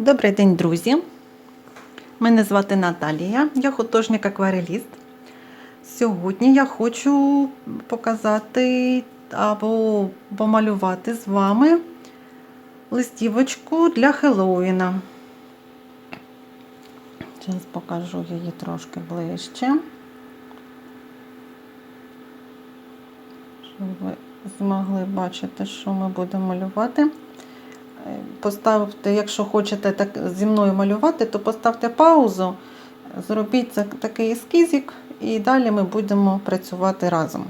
Добрий день, друзі! Мене звати Наталія, я художник аквареліст. Сьогодні я хочу показати або помалювати з вами листівочку для Хеллоуіна. Зараз покажу її трошки ближче. Щоб ви змогли бачити, що ми будемо малювати. Поставте, якщо хочете так зі мною малювати, то поставте паузу, зробіть такий ескізик, і далі ми будемо працювати разом.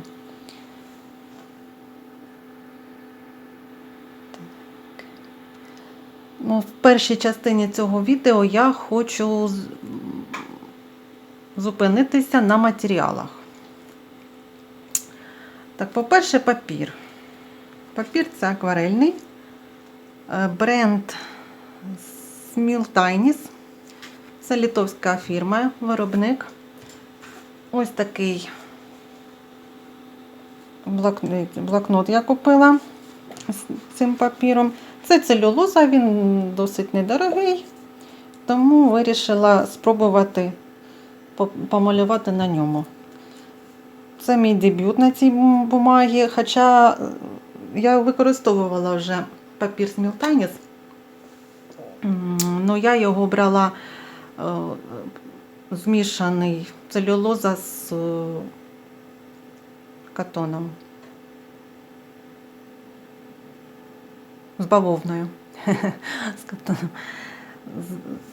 Ну, в першій частині цього відео я хочу зупинитися на матеріалах. Так, по-перше, папір. Папір це акварельний. Е, Бренд Smiltainis. Це літовська фірма, виробник. Ось такий блокнот, я купила з цим папіром. Це целюлоза, він досить недорогий, тому вирішила спробувати помалювати на ньому. Це мій дебют на цій бумагі, хоча я використовувала вже папір Смілтаніс. Ну, я його брала е, змішаний целюлоза з е, катоном. З бавовною. з катоном.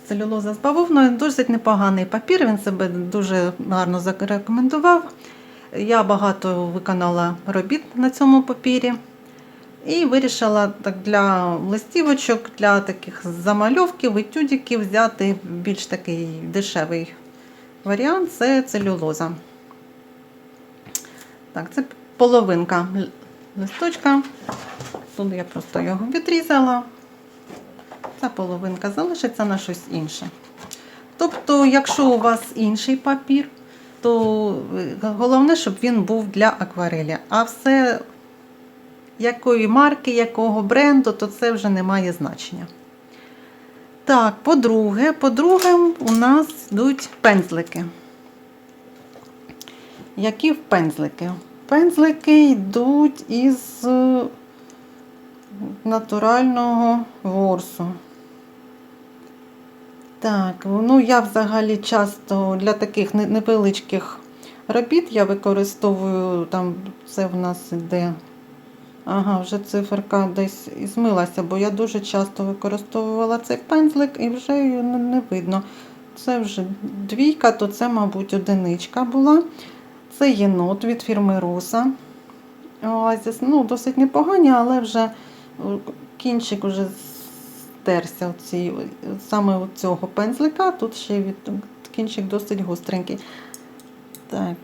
Целюлоза з бавовною досить непоганий папір, він себе дуже гарно зарекомендував. Я багато виконала робіт на цьому папірі. І вирішила так для листівочок, для таких замальовків, етюдиків взяти більш такий дешевий варіант це целюлоза. Так, це половинка листочка. Тут я просто його відрізала. Ця половинка залишиться на щось інше. Тобто, якщо у вас інший папір, то е, головне, щоб він був для акварелі. А все якої марки, якого бренду, то це вже не має значення. Так, по-друге, по-друге, у нас йдуть пензлики. Які пензлики? Пензлики йдуть із е, натурального ворсу. Так, ну я взагалі часто для таких невеличких робіт я використовую там це в нас іде. Ага, вже циферка десь і змилася, бо я дуже часто використовувала цей пензлик і вже її не, видно. Це вже двійка, то це, мабуть, одиничка була. Це єнот від фірми Руса. Оазіс. Ну, досить непогані, але вже кінчик вже стерся оці, саме у цього пензлика. Тут ще від, кінчик досить гостренький. Так,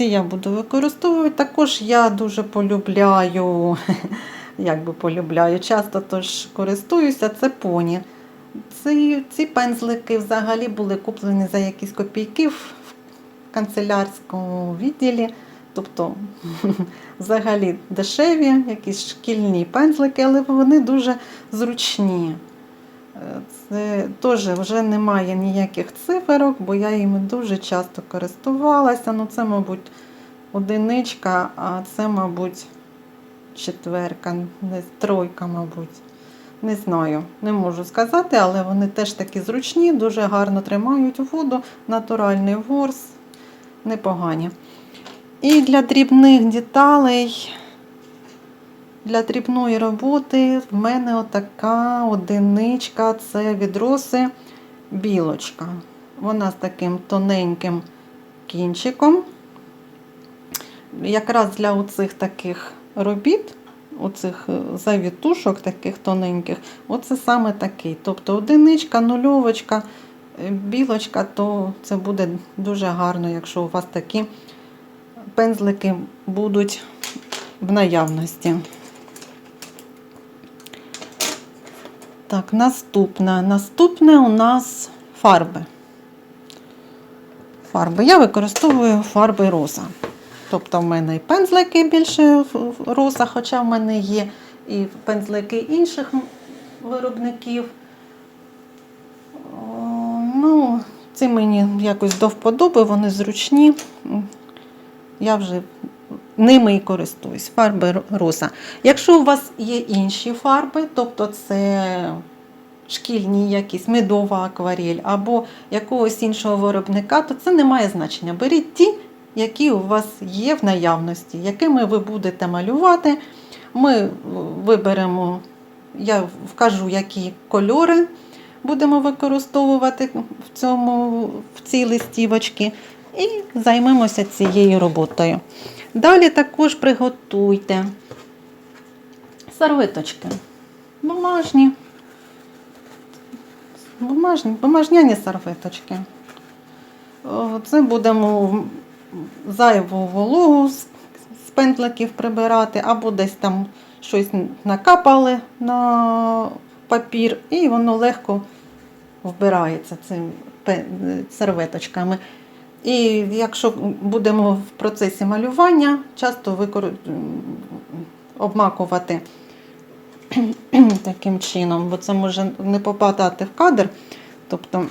ці я буду використовувати. Також я дуже полюбляю, як би полюбляю, часто тож користуюся, це поні. Ці, ці пензлики взагалі були куплені за якісь копійки в канцелярському відділі. Тобто, взагалі дешеві, якісь шкільні пензлики, але вони дуже зручні. Це теж вже немає ніяких циферок, бо я їми дуже часто користувалася. Ну, це, мабуть, одиничка, а це, мабуть, четверка, не тройка, мабуть. Не знаю, не можу сказати, але вони теж такі зручні, дуже гарно тримають воду, натуральний ворс, непогані. І для дрібних деталей для дрібної роботи в мене отака одиничка це від роси білочка. Вона з таким тоненьким кінчиком. Якраз для оцих таких робіт, оцих е, завітушок таких тоненьких, оце саме такий. Тобто одиничка, нульовочка, е, білочка, то це буде дуже гарно, якщо у вас такі пензлики будуть в наявності. Так, наступне. Наступне у нас фарби. Фарби. Я використовую фарби роза. Тобто в мене і пензлики більше роза, хоча в мене є і пензлики інших виробників. Оці мені якось до вподоби, вони зручні. Я вже ними і користуюсь. Фарби ро- роса. Якщо у вас є інші фарби, тобто це шкільні якісь медова акварель або якогось іншого виробника, то це не має значення. Беріть ті, які у вас є в наявності, якими ви будете малювати. Ми е, виберемо, я вкажу, які кольори будемо використовувати в, цьому, в цій листівочці і займемося цією роботою. Далі також приготуйте сервиточки. Бумажні. Бумажні, бумажняні серветочки. О, Це будемо зайву вологу з пентликів прибирати, або десь там щось накапали на папір, і воно легко вбирається цими серветочками. І якщо будемо в процесі малювання, часто викор... обмакувати таким чином, бо це може не попадати в кадр. Тобто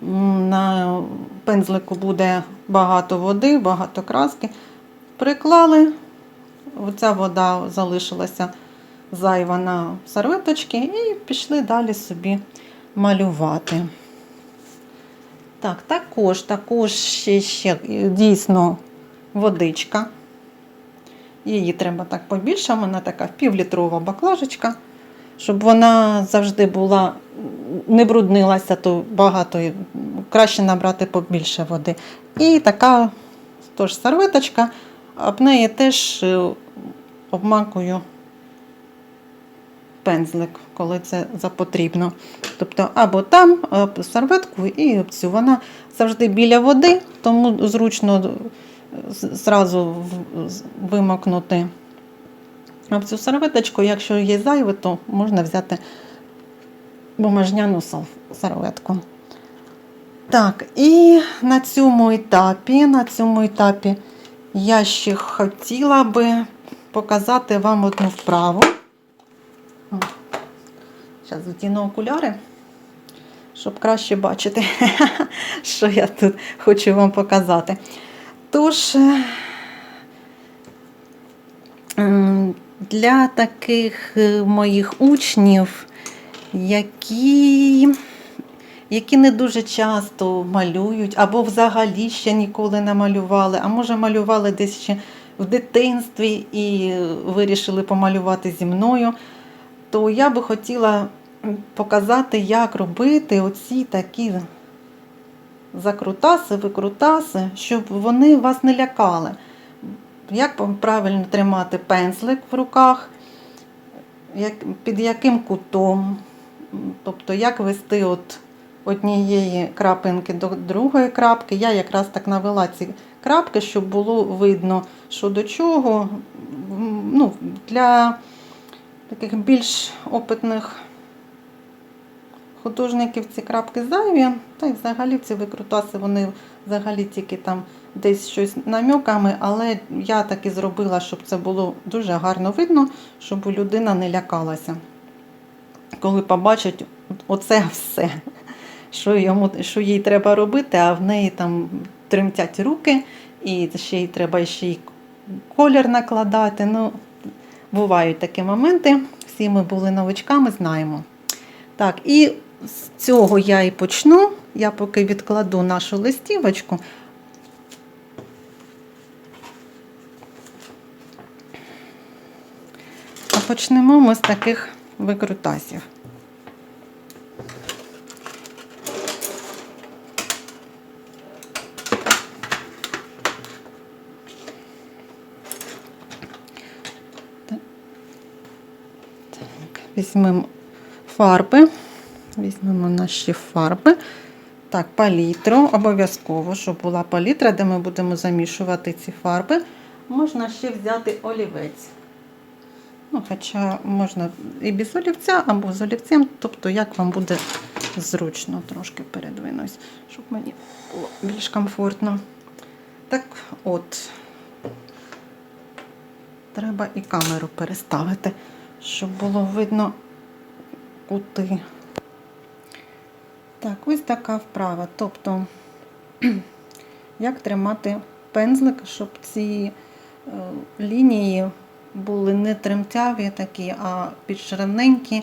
на пензлику буде багато води, багато краски. Приклали, оця вода залишилася зайва на серветочки, і пішли далі собі малювати. Так, також, також ще, ще дійсно водичка. Її треба так побільше, вона така півлітрова баклажечка, щоб вона завжди була, не бруднилася, то багато, краще набрати побільше води. І така тож серветочка, об неї теж е, обмакую пензлик, коли це запотрібно. Тобто або там об серветку і цю. Вона завжди біля води, тому зручно зразу вимокнути цю серветочку. Якщо є зайве, то можна взяти бумажняну серветку. Так, і на цьому етапі, на цьому етапі я ще хотіла би показати вам одну вправу. Зараз вдіну окуляри, щоб краще бачити, що я тут хочу вам показати. Тож, е, для таких е, моїх учнів, які, які не дуже часто малюють, або взагалі ще ніколи не малювали, а може малювали десь ще в дитинстві і е, вирішили помалювати зі мною, то я би хотіла показати, як робити оці такі закрутаси, викрутаси, щоб вони вас не лякали. Як правильно тримати пензлик в руках, під яким кутом, тобто як вести от однієї крапинки до другої крапки. Я якраз так навела ці крапки, щоб було видно, що до чого. Ну, для таких більш опитних художників ці крапки зайві, та й взагалі ці викрутаси, вони взагалі тільки там десь щось наміками, але я так і зробила, щоб це було дуже гарно видно, щоб людина не лякалася. Коли побачить оце все, що, йому, що їй треба робити, а в неї там тремтять руки, і ще й треба ще й колір накладати. Ну, бувають такі моменти. Всі ми були новичками, знаємо. Так, і з цього я і почну. Я поки відкладу нашу листівочку. А почнемо ми з таких викрутасів. Візьмемо фарби. Візьмемо наші фарби. Так, палітру. Обов'язково, щоб була палітра, де ми будемо замішувати ці фарби. Можна ще взяти олівець. Ну, Хоча можна і без олівця, або з олівцем, тобто як вам буде зручно, трошки передвинусь, щоб мені було більш комфортно. Так от, треба і камеру переставити, щоб було видно кути. Так, ось така вправа. Тобто, як тримати пензлик, щоб ці е, лінії були не тремтяві такі, а підширененькі,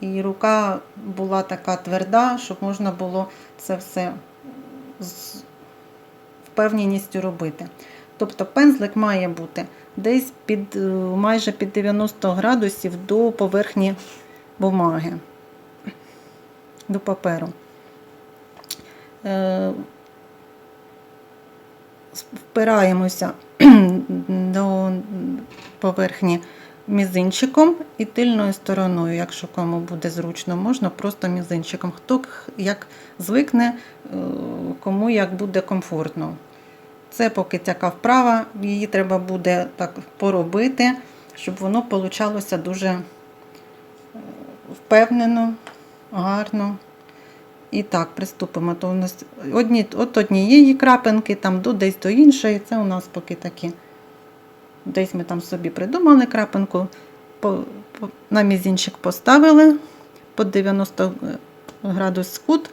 і рука була така тверда, щоб можна було це все з впевненістю робити. Тобто пензлик має бути десь під е, майже під 90 градусів до поверхні бумаги, до паперу. Е, Впираємося до поверхні мізинчиком і тильною стороною, якщо кому буде зручно, можна просто мізинчиком. Хто як звикне, е, кому як буде комфортно. Це поки така вправа, її треба буде так поробити, щоб воно получалося дуже е, впевнено, гарно. І так, приступимо. То у нас одні, от однієї крапинки, там до десь до іншої. Це у нас поки такі. Десь ми там собі придумали крапинку, по, по, на мізинчик поставили по 90 градус кут.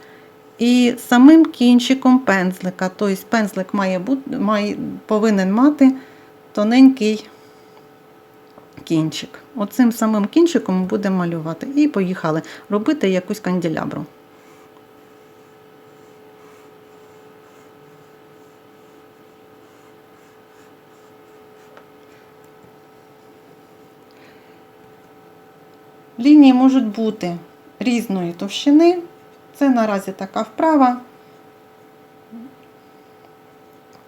І самим кінчиком пензлика, тобто пензлик має має, повинен мати тоненький кінчик. Оцим самим кінчиком ми будемо малювати. І поїхали робити якусь канделябру. Лінії можуть бути різної товщини. Це наразі така вправа.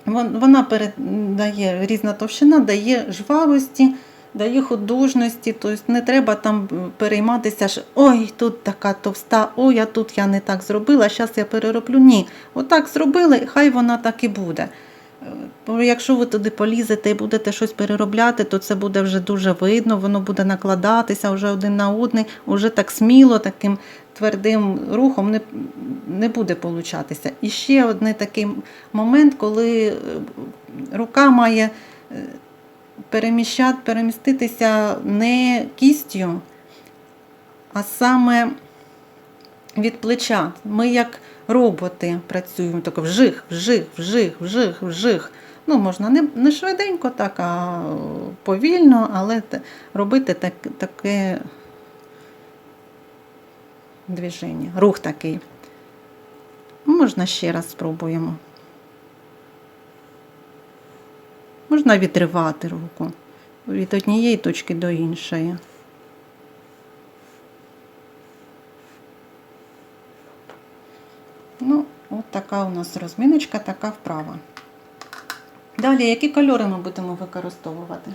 Вона передає різна товщина, дає жвавості, дає художності. Тобто не треба там перейматися, що ой, тут така товста, ой, а тут я не так зробила, зараз я перероблю. Ні. Отак зробили, хай вона так і буде. Е, якщо ви туди полізете і будете щось переробляти, то це буде вже дуже видно, воно буде накладатися вже один на один, уже так сміло, таким твердим рухом не, не буде получатися. І ще один такий момент, коли е, рука має е, переміщати, переміститися не кістю, а саме від плеча. Ми як роботи працюємо, так вжих, вжих, вжих, вжих, вжих. Ну, можна не, не швиденько, так, а повільно, але робити так, таке движення, рух такий. Можна ще раз спробуємо. Можна відривати руку від однієї точки до іншої. Ну, от така у нас розміночка, така вправа. Далі, які кольори ми будемо використовувати?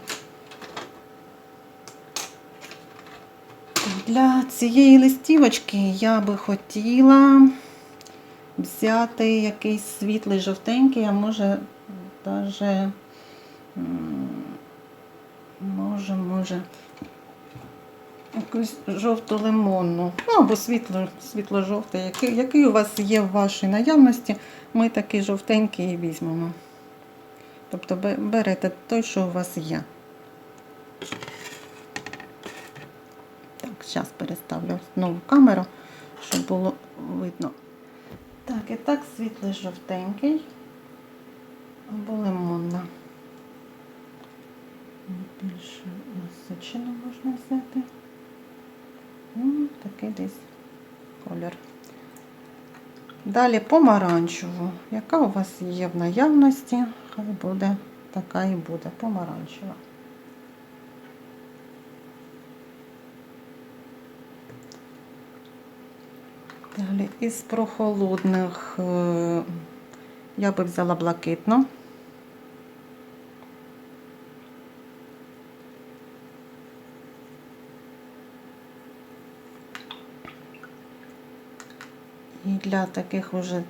Для цієї листівочки я би хотіла взяти якийсь світлий жовтенький, а може м, може, може якусь жовто-лимонну, ну або світло, світло-жовтий, який, який у вас є в вашій наявності, ми такий жовтенький і візьмемо. Тобто берете той, що у вас є. Так, зараз переставлю знову камеру, щоб було видно. Так, і так світлий жовтенький або лимонна. Більше насичено можна взяти. Ну, такий десь колір. Далі помаранчеву. Яка у вас є в наявності? Хай буде така і буде помаранчева. Далі із прохолодних е, я би взяла блакитну. І для таких уже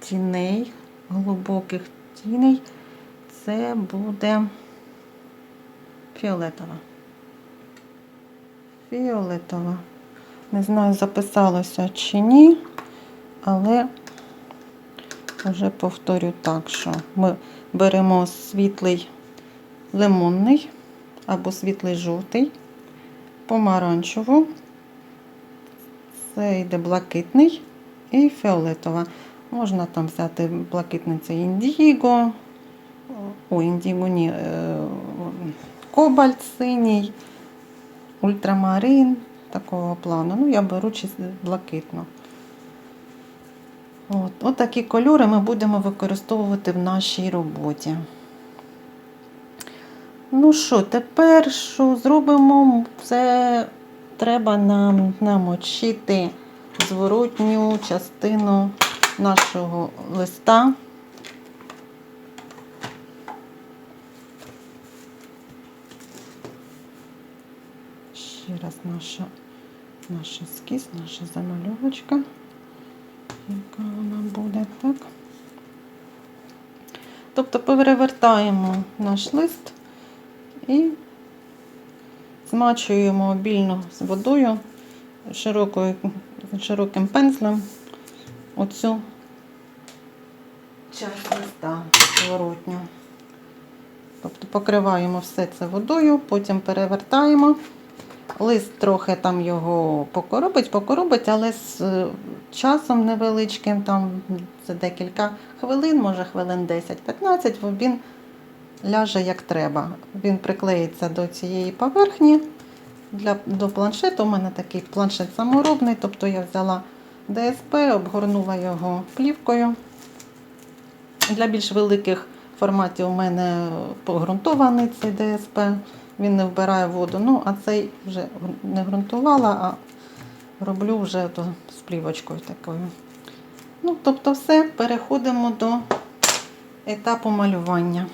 тіней, глибоких тіней, це буде фіолетова. Фіолетова. Не знаю, записалося чи ні, але вже повторю так, що ми беремо світлий лимонний або світлий жовтий, помаранчеву, це йде блакитний і фіолетова. Можна там взяти блакитницю індіго, о, індіго ні, е, кобальт синій, ультрамарин такого плану. Ну, я беру чисто блакитну. От, от такі кольори ми будемо використовувати в нашій роботі. Ну що, тепер що зробимо? Це треба нам намочити зворотню частину нашого листа. Ще раз наша, наш ескіз, наша замальовочка, яка вона буде, так? Тобто перевертаємо наш лист і змачуємо обільно з водою широкою, широким пензлем оцю часть листа зворотню. Тобто покриваємо все це водою, потім перевертаємо. Лист трохи там його покоробить, покоробить, але з е, часом невеличким, там це декілька хвилин, може хвилин 10-15, він ляже як треба. Він приклеїться до цієї поверхні. Для, до планшету у мене такий планшет саморобний, тобто я взяла ДСП, обгорнула його плівкою. Для більш великих форматів у мене погрунтований цей ДСП, він не вбирає воду. Ну, а цей вже не ґрунтувала, а роблю вже то з плівочкою такою. Ну, тобто, все, переходимо до етапу малювання.